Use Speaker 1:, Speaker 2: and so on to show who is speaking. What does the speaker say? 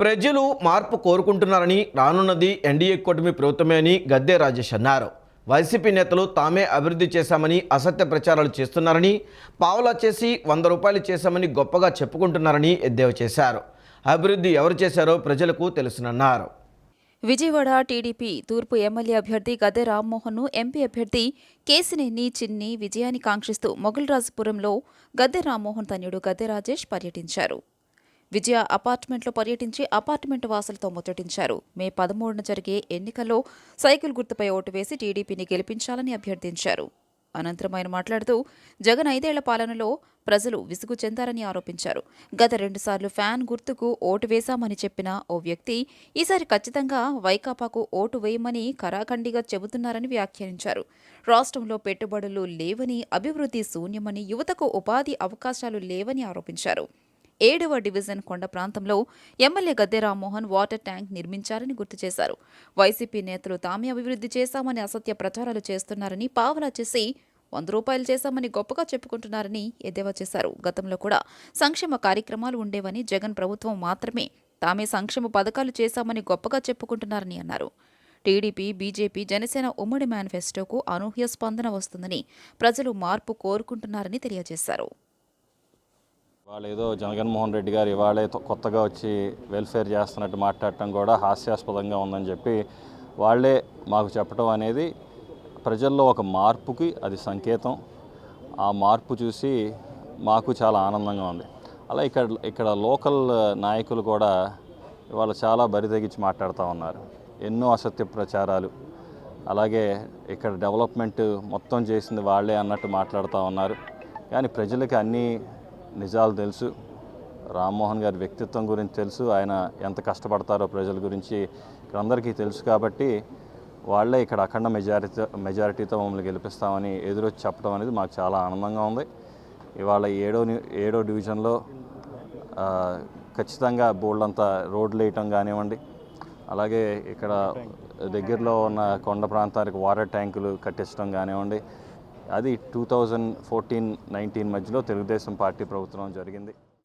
Speaker 1: ప్రజలు మార్పు కోరుకుంటున్నారని రానున్నది ఎన్డీఏ కూటమి ప్రభుత్వమే అని గద్దె రాజేష్ అన్నారు. వైసీపీ నేతలు తామే అభివృద్ధి చేశామని అసత్య ప్రచారాలు చేస్తున్నారని పావులా చేసి వంద రూపాయలు చేశామని గొప్పగా చెప్పుకుంటున్నారని ఎద్దేవా చేశారు. అభివృద్ధి ఎవరు చేశారో ప్రజలకు తెలుసునన్నారు.
Speaker 2: విజయవాడ టీడీపీ తూర్పు ఎమ్మెల్యే అభ్యర్థి గద్దె రామ్మోహన్ను ఎంపీ అభ్యర్థి కేసినేని చిన్ని విజయాన్ని కాంక్షిస్తూ మొగల్రాజుపురంలో గద్దె రామ్మోహన్ తన్యుడు గద్దె రాజేష్ పర్యటించారు. విజయ అపార్ట్మెంట్లో పర్యటించి అపార్ట్మెంట్ వాసులతో ముచ్చటించారు. మే పదమూడున జరిగే ఎన్నికల్లో సైకిల్ గుర్తుపై ఓటు వేసి టీడీపీని గెలిపించాలని అభ్యర్థించారు. అనంతరం ఆయన మాట్లాడుతూ జగన్ ఐదేళ్ళ పాలనలో ప్రజలు విసుగు చెందారని ఆరోపించారు. గత రెండుసార్లు ఫ్యాన్ గుర్తుకు ఓటు వేశామని చెప్పిన ఓ వ్యక్తి ఈసారి ఖచ్చితంగా వైకాపాకు ఓటు వేయమని కరాఖండిగా చెబుతున్నారని వ్యాఖ్యానించారు. రాష్ట్రంలో పెట్టుబడులు లేవని అభివృద్ధి శూన్యమని యువతకు ఉపాధి అవకాశాలు లేవని ఆరోపించారు. ఏడవ డివిజన్ కొండ ప్రాంతంలో MLA Gadde Rammohan water tank నిర్మించారని గుర్తు చేశారు. వైసీపీ నేతలు తామే అభివృద్ధి చేశామని అసత్య ప్రచారాలు చేస్తున్నారని పావలా చేసి వంద రూపాయలు చేశామని గొప్పగా చెప్పుకుంటున్నారని ఎద్దేవా చేశారు. గతంలో కూడా సంక్షేమ కార్యక్రమాలు ఉండేవని జగన్ ప్రభుత్వం మాత్రమే తామే సంక్షేమ పథకాలు చేశామని గొప్పగా చెప్పుకుంటున్నారని అన్నారు. టీడీపీ బీజేపీ జనసేన ఉమ్మడి మేనిఫెస్టోకు అనూహ్య స్పందన వస్తుందని ప్రజలు మార్పు కోరుకుంటున్నారని తెలియజేశారు.
Speaker 3: వాళ్ళు ఏదో జగన్మోహన్ రెడ్డి గారు ఇవాళే కొత్తగా వచ్చి వెల్ఫేర్ చేస్తున్నట్టు మాట్లాడటం కూడా హాస్యాస్పదంగా ఉందని చెప్పి వాళ్ళే మాకు చెప్పడం అనేది ప్రజల్లో ఒక మార్పుకి అది సంకేతం. ఆ మార్పు చూసి మాకు చాలా ఆనందంగా ఉంది. అలా ఇక్కడ ఇక్కడ లోకల్ నాయకులు కూడా ఇవాళ చాలా బరితెగించి మాట్లాడుతూ ఉన్నారు. ఎన్నో అసత్య ప్రచారాలు. అలాగే ఇక్కడ డెవలప్మెంట్ మొత్తం చేసింది వాళ్ళే అన్నట్టు మాట్లాడుతూ ఉన్నారు. కానీ ప్రజలకి అన్నీ నిజాలు తెలుసు. రామ్మోహన్ గారి వ్యక్తిత్వం గురించి తెలుసు. ఆయన ఎంత కష్టపడతారో ప్రజల గురించి ఇక్కడ అందరికీ తెలుసు కాబట్టి వాళ్ళే ఇక్కడ అఖండ మెజారిటీ మెజారిటీతో మమ్మల్ని గెలిపిస్తామని ఎదురొచ్చి చెప్పడం అనేది మాకు చాలా ఆనందంగా ఉంది. ఇవాళ ఏడో ఏడో డివిజన్లో ఖచ్చితంగా బోల్డంతా రోడ్లు వేయటం కానివ్వండి అలాగే ఇక్కడ దగ్గరలో ఉన్న కొండ ప్రాంతానికి వాటర్ ట్యాంకులు కట్టించడం కానివ్వండి అది టూ థౌజండ్ ఫోర్టీన్ నైన్టీన్ మధ్యలో తెలుగుదేశం పార్టీ ప్రభుత్వం జరిగింది.